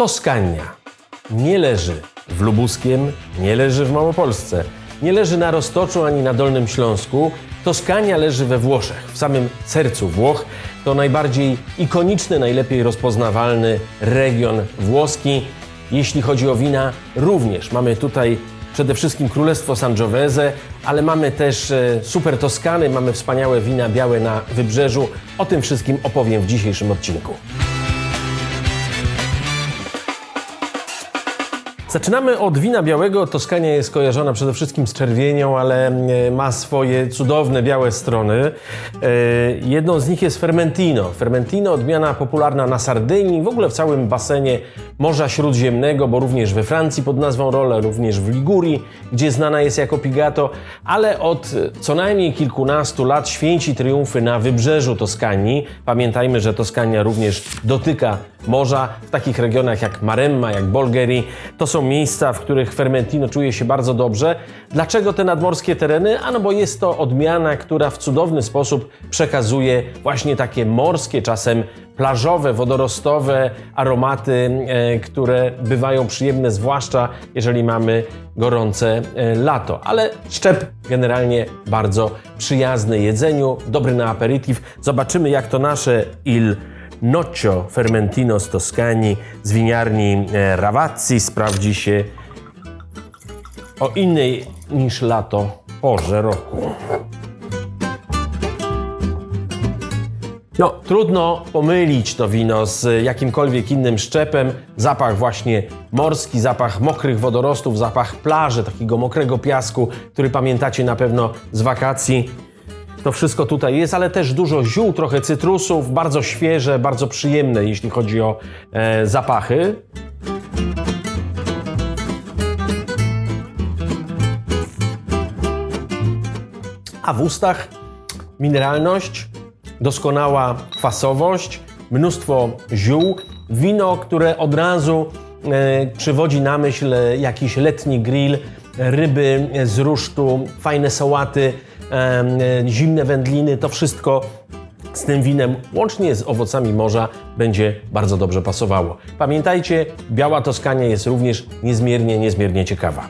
Toskania nie leży w Lubuskiem, nie leży w Małopolsce, nie leży na Roztoczu ani na Dolnym Śląsku. Toskania leży we Włoszech, w samym sercu Włoch. To najbardziej ikoniczny, najlepiej rozpoznawalny region włoski. Jeśli chodzi o wina, również mamy tutaj przede wszystkim Królestwo Sangiovese, ale mamy też e, super Toskany, mamy wspaniałe wina białe na wybrzeżu. O tym wszystkim opowiem w dzisiejszym odcinku. Zaczynamy od wina białego. Toskania jest kojarzona przede wszystkim z czerwienią, ale e, ma swoje cudowne białe strony. E, Jedną z nich jest Fermentino. Fermentino, odmiana popularna na Sardynii, w ogóle w całym basenie Morza Śródziemnego, bo również we Francji pod nazwą Rolle, również w Ligurii, gdzie znana jest jako Pigato, ale od co najmniej kilkunastu lat święci triumfy na wybrzeżu Toskanii. Pamiętajmy, że Toskania również dotyka morza w takich regionach jak Maremma, jak Bolgheri. To są miejsca, w których Fermentino czuje się bardzo dobrze. Dlaczego te nadmorskie tereny? Ano bo jest to odmiana, która w cudowny sposób przekazuje właśnie takie morskie, czasem plażowe, wodorostowe aromaty, e, które bywają przyjemne, zwłaszcza jeżeli mamy gorące e, lato. Ale szczep generalnie bardzo przyjazny jedzeniu, dobry na aperitif. Zobaczymy, jak to nasze Il Noccio Fermentino z Toskanii z winiarni e, Ravazzi sprawdzi się o innej niż lato porze roku. No, trudno pomylić to wino z jakimkolwiek innym szczepem. Zapach właśnie morski, zapach mokrych wodorostów, zapach plaży, takiego mokrego piasku, który pamiętacie na pewno z wakacji. To wszystko tutaj jest, ale też dużo ziół, trochę cytrusów, bardzo świeże, bardzo przyjemne, jeśli chodzi o e, zapachy. A w ustach mineralność, doskonała kwasowość, mnóstwo ziół, wino, które od razu e, przywodzi na myśl jakiś letni grill, ryby z rusztu, fajne sałaty, zimne wędliny, to wszystko z tym winem, łącznie z owocami morza, będzie bardzo dobrze pasowało. Pamiętajcie, biała Toskania jest również niezmiernie, niezmiernie ciekawa.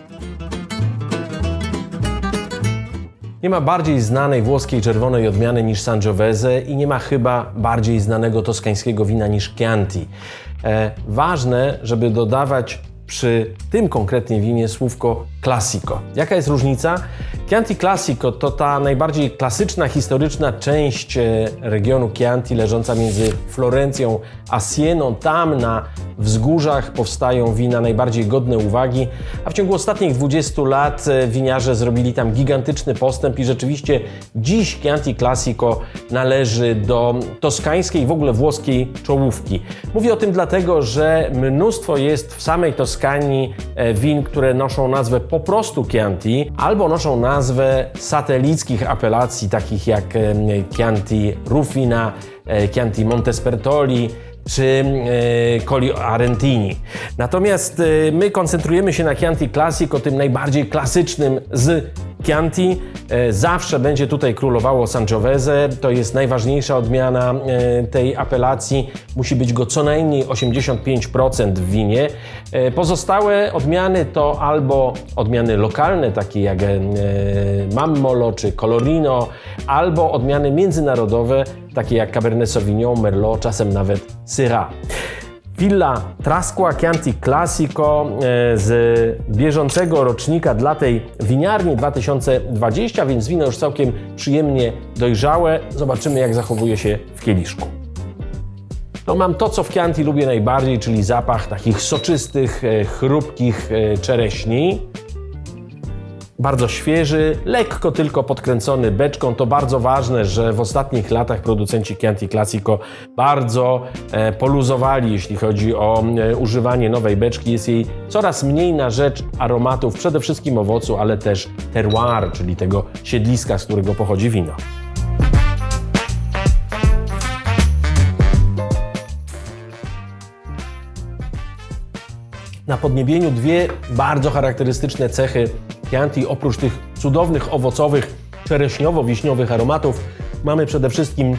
Nie ma bardziej znanej włoskiej czerwonej odmiany niż Sangiovese i nie ma chyba bardziej znanego toskańskiego wina niż Chianti. E, ważne, żeby dodawać przy tym konkretnie winie słówko Classico. Jaka jest różnica? Chianti Classico to ta najbardziej klasyczna, historyczna część e, regionu Chianti leżąca między Florencją a Sieną. Tam na wzgórzach powstają wina najbardziej godne uwagi, a w ciągu ostatnich 20 lat e, winiarze zrobili tam gigantyczny postęp i rzeczywiście dziś Chianti Classico należy do toskańskiej, w ogóle włoskiej czołówki. Mówię o tym dlatego, że mnóstwo jest w samej Toskanii e, win, które noszą nazwę po prostu Chianti, albo noszą nazwę satelickich apelacji, takich jak Chianti Rufina, e, Chianti Montespertoli, czy e, Coli Arentini. Natomiast e, my koncentrujemy się na Chianti Classico, tym najbardziej klasycznym z Chianti. E, zawsze będzie tutaj królowało Sangiovese, to jest najważniejsza odmiana e, tej apelacji. Musi być go co najmniej 85% w winie. E, Pozostałe odmiany to albo odmiany lokalne, takie jak Mammolo czy Colorino, albo odmiany międzynarodowe, takie jak Cabernet Sauvignon, Merlot, czasem nawet Syrah. Villa Trasqua Chianti Classico e, z bieżącego rocznika dla tej winiarni 2020, więc wino już całkiem przyjemnie dojrzałe. Zobaczymy jak zachowuje się w kieliszku. No mam to, co w Chianti lubię najbardziej, czyli zapach takich soczystych, e, chrupkich e, czereśni. Bardzo świeży, lekko tylko podkręcony beczką. To bardzo ważne, że w ostatnich latach producenci Chianti Classico bardzo e, poluzowali, jeśli chodzi o e, używanie nowej beczki. Jest jej coraz mniej na rzecz aromatów, przede wszystkim owocu, ale też terroir, czyli tego siedliska, z którego pochodzi wino. Na podniebieniu dwie bardzo charakterystyczne cechy Chianti. Oprócz tych cudownych owocowych, czereśniowo-wiśniowych aromatów mamy przede wszystkim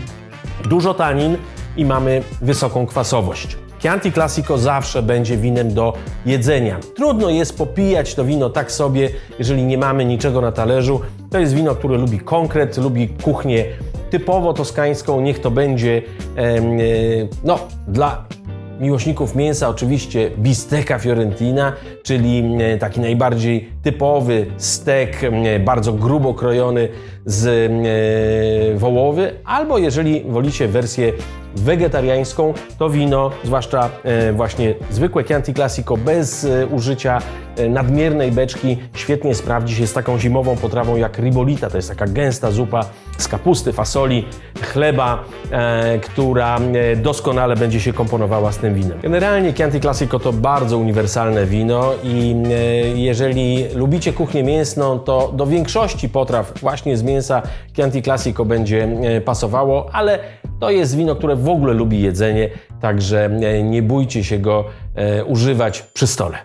dużo tanin i mamy wysoką kwasowość. Chianti Classico zawsze będzie winem do jedzenia. Trudno jest popijać to wino tak sobie, jeżeli nie mamy niczego na talerzu. To jest wino, które lubi konkret, lubi kuchnię typowo toskańską. Niech to będzie e, no, dla miłośników mięsa oczywiście bistecca fiorentina, czyli e, taki najbardziej typowy stek, e, bardzo grubo krojony z e, wołowy, albo jeżeli wolicie wersję wegetariańską, to wino, zwłaszcza e, właśnie zwykłe Chianti Classico bez e, użycia e, nadmiernej beczki, świetnie sprawdzi się z taką zimową potrawą jak ribolita. To jest taka gęsta zupa z kapusty, fasoli, chleba, która doskonale będzie się komponowała z tym winem. Generalnie Chianti Classico to bardzo uniwersalne wino i jeżeli lubicie kuchnię mięsną, to do większości potraw właśnie z mięsa Chianti Classico będzie pasowało, ale to jest wino, które w ogóle lubi jedzenie, także e, nie bójcie się go e, używać przy stole.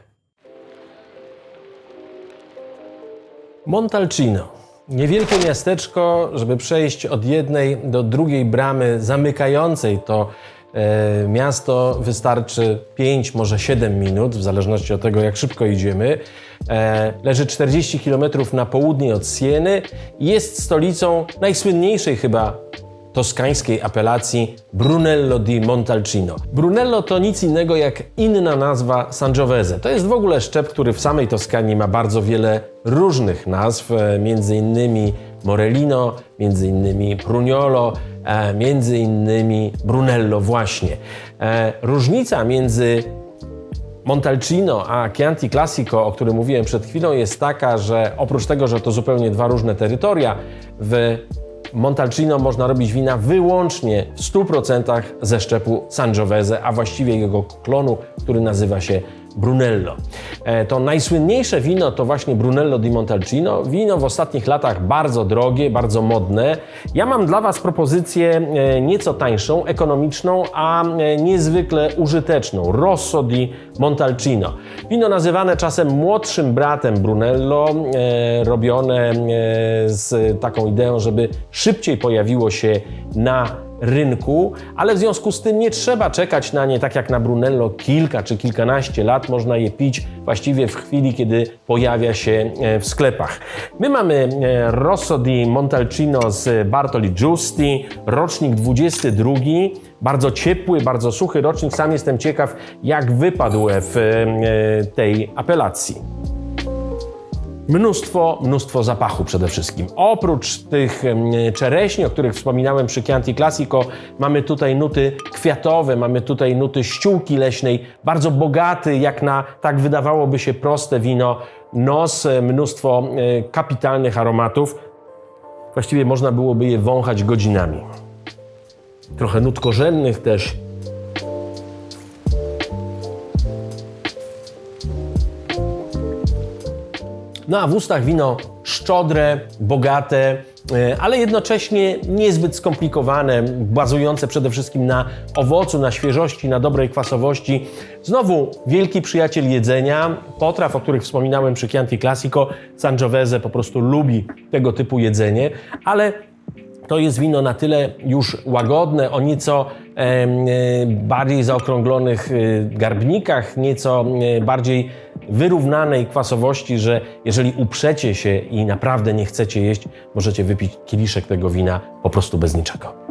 Montalcino. Niewielkie miasteczko, żeby przejść od jednej do drugiej bramy zamykającej to e, miasto wystarczy 5, może 7 minut, w zależności od tego, jak szybko idziemy. Leży 40 km na południe od Sieny i jest stolicą najsłynniejszej chyba toskańskiej apelacji Brunello di Montalcino. Brunello to nic innego jak inna nazwa Sangiovese. To jest w ogóle szczep, który w samej Toskanii ma bardzo wiele różnych nazw, e, między innymi Morellino, między innymi Prugnolo, e, między innymi Brunello właśnie. E, Różnica między Montalcino a Chianti Classico, o którym mówiłem przed chwilą, jest taka, że oprócz tego, że to zupełnie dwa różne terytoria, w Montalcino można robić wina wyłącznie w 100% ze szczepu Sangiovese, a właściwie jego klonu, który nazywa się Brunello. E, To najsłynniejsze wino to właśnie Brunello di Montalcino. Wino w ostatnich latach bardzo drogie, bardzo modne. Ja mam dla Was propozycję e, nieco tańszą, ekonomiczną, a e, niezwykle użyteczną. Rosso di Montalcino. Wino nazywane czasem młodszym bratem Brunello, robione z taką ideą, żeby szybciej pojawiło się na rynku, ale w związku z tym nie trzeba czekać na nie tak jak na Brunello kilka czy kilkanaście lat. Można je pić właściwie w chwili, kiedy pojawia się e, w sklepach. My mamy e, Rosso di Montalcino z Bartoli Giusti, rocznik 22. Bardzo ciepły, bardzo suchy rocznik. Sam jestem ciekaw, jak wypadł w e, tej apelacji. Mnóstwo, mnóstwo zapachu przede wszystkim. Oprócz tych czereśni, o których wspominałem przy Chianti Classico, mamy tutaj nuty kwiatowe, mamy tutaj nuty ściółki leśnej, bardzo bogaty, jak na tak wydawałoby się proste wino, nos, e, mnóstwo e, kapitalnych aromatów. Właściwie można byłoby je wąchać godzinami. Trochę nut korzennych też. No a w ustach wino szczodre, bogate, e, ale jednocześnie niezbyt skomplikowane, bazujące przede wszystkim na owocu, na świeżości, na dobrej kwasowości. Znowu wielki przyjaciel jedzenia, potraw, o których wspominałem przy Chianti Classico. Sangiovese po prostu lubi tego typu jedzenie, ale to jest wino na tyle już łagodne, o nieco e, bardziej zaokrąglonych e, garbnikach, nieco bardziej wyrównanej kwasowości, że jeżeli uprzecie się i naprawdę nie chcecie jeść, możecie wypić kieliszek tego wina po prostu bez niczego.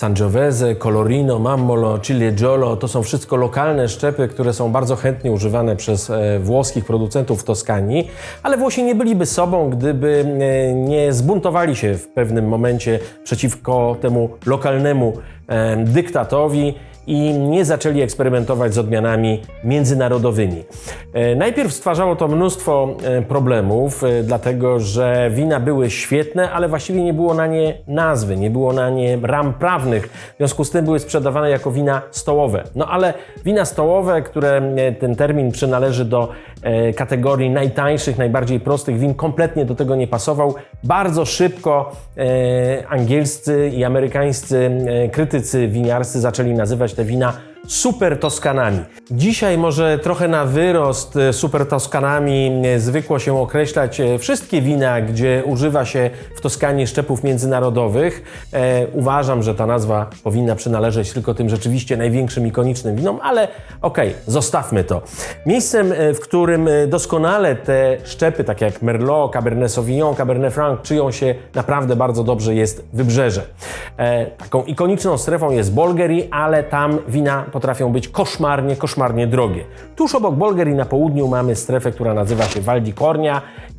Sangiovese, Colorino, Mammolo, Cilieggiolo to są wszystko lokalne szczepy, które są bardzo chętnie używane przez e, włoskich producentów w Toskanii, ale Włosi nie byliby sobą, gdyby e, nie zbuntowali się w pewnym momencie przeciwko temu lokalnemu e, dyktatowi i nie zaczęli eksperymentować z odmianami międzynarodowymi. E, Najpierw stwarzało to mnóstwo e, problemów, e, dlatego że wina były świetne, ale właściwie nie było na nie nazwy, nie było na nie ram prawnych. W związku z tym były sprzedawane jako wina stołowe. No ale wina stołowe, które ten termin przynależy do kategorii najtańszych, najbardziej prostych win, kompletnie do tego nie pasował. Bardzo szybko angielscy i amerykańscy krytycy winiarscy zaczęli nazywać te wina super Toskanami. Dzisiaj może trochę na wyrost e, super Toskanami e, zwykło się określać e, wszystkie wina, gdzie używa się w Toskanii szczepów międzynarodowych. E, uważam, że ta nazwa powinna przynależeć tylko tym rzeczywiście największym ikonicznym winom, ale okej, zostawmy to. Miejscem, w którym doskonale te szczepy, tak jak Merlot, Cabernet Sauvignon, Cabernet Franc, czują się naprawdę bardzo dobrze, jest Wybrzeże. E, taką ikoniczną strefą jest Bolgeri, ale tam wina potrafią być koszmarnie, koszmarnie drogie. Tuż obok Bolgeri na południu mamy strefę, która nazywa się Val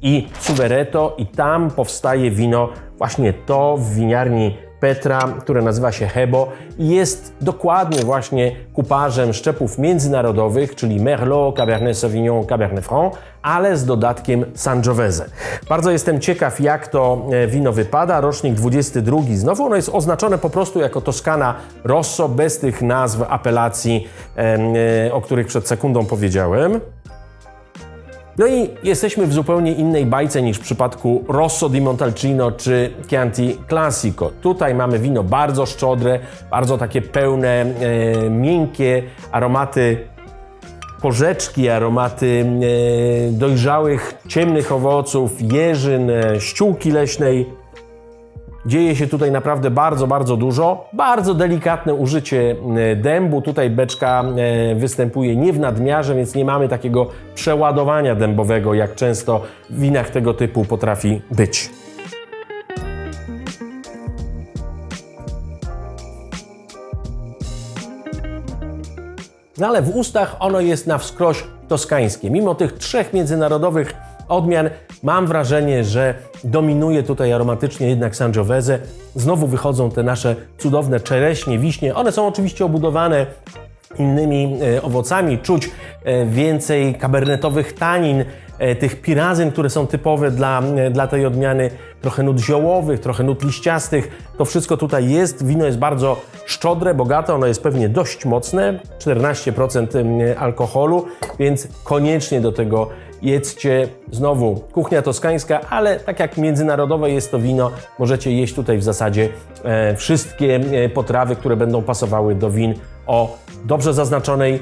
i Suvereto i tam powstaje wino właśnie to w winiarni Petra, które nazywa się Hebo i jest dokładnie właśnie kuparzem szczepów międzynarodowych, czyli Merlot, Cabernet Sauvignon, Cabernet Franc, ale z dodatkiem Sangiovese. Bardzo jestem ciekaw, jak to e, wino wypada. Rocznik 22 znowu, ono jest oznaczone po prostu jako Toskana Rosso, bez tych nazw, apelacji, e, o których przed sekundą powiedziałem. No i jesteśmy w zupełnie innej bajce niż w przypadku Rosso di Montalcino czy Chianti Classico. Tutaj mamy wino bardzo szczodre, bardzo takie pełne, e, miękkie aromaty porzeczki, aromaty e, dojrzałych, ciemnych owoców, jeżyn, e, ściółki leśnej. Dzieje się tutaj naprawdę bardzo, bardzo dużo. Bardzo delikatne użycie e, dębu. Tutaj beczka występuje nie w nadmiarze, więc nie mamy takiego przeładowania dębowego, jak często w winach tego typu potrafi być. No ale w ustach ono jest na wskroś toskańskie. Mimo tych trzech międzynarodowych odmian mam wrażenie, że dominuje tutaj aromatycznie jednak Sangiovese. Znowu wychodzą te nasze cudowne czereśnie, wiśnie. One są oczywiście obudowane innymi e, owocami, czuć więcej kabernetowych tanin, e, tych pirazyn, które są typowe dla, e, dla tej odmiany, trochę nut ziołowych, trochę nut liściastych. To wszystko tutaj jest. Wino jest bardzo szczodre, bogate, ono jest pewnie dość mocne, 14% em, alkoholu, więc koniecznie do tego jedzcie. Znowu kuchnia toskańska, ale tak jak międzynarodowe jest to wino, możecie jeść tutaj w zasadzie e, wszystkie e, potrawy, które będą pasowały do win o dobrze zaznaczonej e,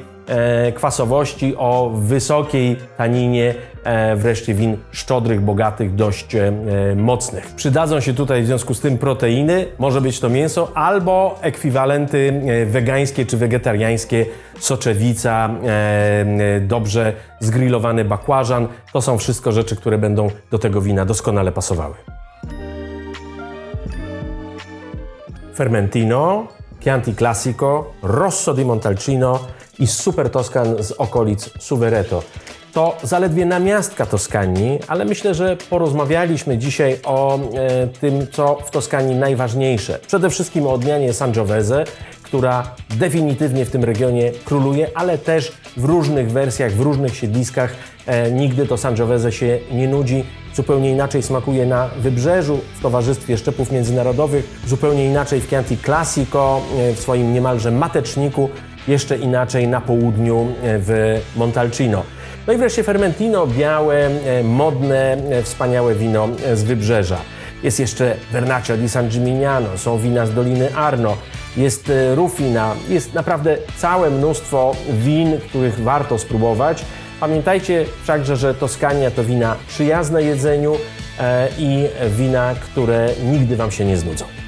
kwasowości, o wysokiej taninie, e, wreszcie win szczodrych, bogatych, dość e, e, mocnych. Przydadzą się tutaj w związku z tym proteiny, może być to mięso albo ekwiwalenty e, wegańskie czy wegetariańskie, soczewica, e, e, dobrze zgrillowany bakłażan. To są wszystko rzeczy, które będą do tego wina doskonale pasowały. Fermentino, Chianti Classico, Rosso di Montalcino i Super Toscan z okolic Suvereto. To zaledwie namiastka Toskanii, ale myślę, że porozmawialiśmy dzisiaj o e, tym, co w Toskanii najważniejsze. Przede wszystkim o odmianie Sangiovese, która definitywnie w tym regionie króluje, ale też w różnych wersjach, w różnych siedliskach. E, nigdy to Sangiovese się nie nudzi. Zupełnie inaczej smakuje na wybrzeżu w towarzystwie szczepów międzynarodowych, zupełnie inaczej w Chianti Classico, e, w swoim niemalże mateczniku, jeszcze inaczej na południu e, w Montalcino. No i wreszcie Fermentino, białe, e, modne, e, wspaniałe wino z wybrzeża. Jest jeszcze Vernaccia di San Gimignano, są wina z Doliny Arno, jest Rufina, jest naprawdę całe mnóstwo win, których warto spróbować. Pamiętajcie wszakże, że Toskania to wina przyjazne jedzeniu i wina, które nigdy Wam się nie znudzą.